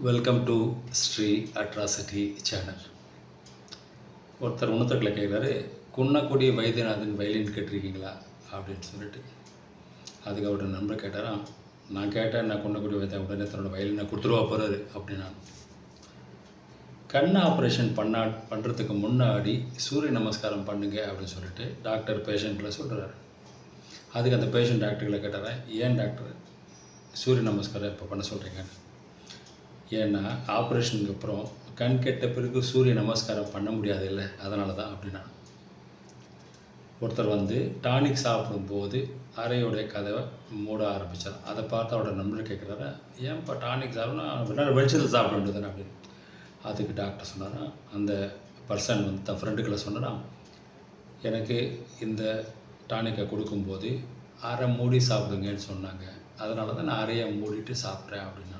Welcome to Sri atrocity channel ஒருத்தர் உணத்தட்டில் கேட்குறாரு குன்னக்குடி வைத்தியநாதன் வயலின் கேட்டிருக்கீங்களா? அப்படின்னு சொல்லிட்டு. அதுக்கு அவரோட நண்பர் கேட்டாராம் நான் கேட்டேன் நான் குன்னக்குடி வைத்திய உடனே தன்னோட வயலினை கொடுத்துருவா போகிறாரு அப்படின்னா கண் ஆப்ரேஷன் பண்ணா பண்ணுறதுக்கு முன்னாடி சூரிய நமஸ்காரம் பண்ணுங்க அப்படின்னு சொல்லிட்டு டாக்டர் பேஷண்ட்டில் சொல்கிறாரு அதுக்கு அந்த பேஷண்ட் டாக்டர்களை கேட்டாரன் ஏன் டாக்டர் சூரிய நமஸ்காரம் இப்போ பண்ண சொல்கிறீங்க ஏன்னா ஆப்ரேஷனுக்கு அப்புறம் கண் கெட்ட பிறகு சூரிய நமஸ்காரம் பண்ண முடியாது இல்லை அதனால தான் அப்படின்னா. ஒருத்தர் வந்து டானிக் சாப்பிடும்போது அறையோடைய கதவை மூட ஆரம்பித்தார் அதை பார்த்து அவரோட நண்பர் கேட்குறாரு ஏன்ப்பா டானிக் சாப்பிடணும்? வெளிச்சத்தில் சாப்பிட வேண்டியது அப்படின்னு. அதுக்கு டாக்டர் சொன்னாரா அந்த பர்சன் வந்து தன் ஃப்ரெண்டுக்களை சொன்னாராம் எனக்கு இந்த டானிக்கை கொடுக்கும்போது அரை மூடி சாப்பிடுங்கன்னு சொன்னாங்க. அதனால தான் நான் அறையை மூடிட்டு சாப்பிட்றேன் அப்படின்னா.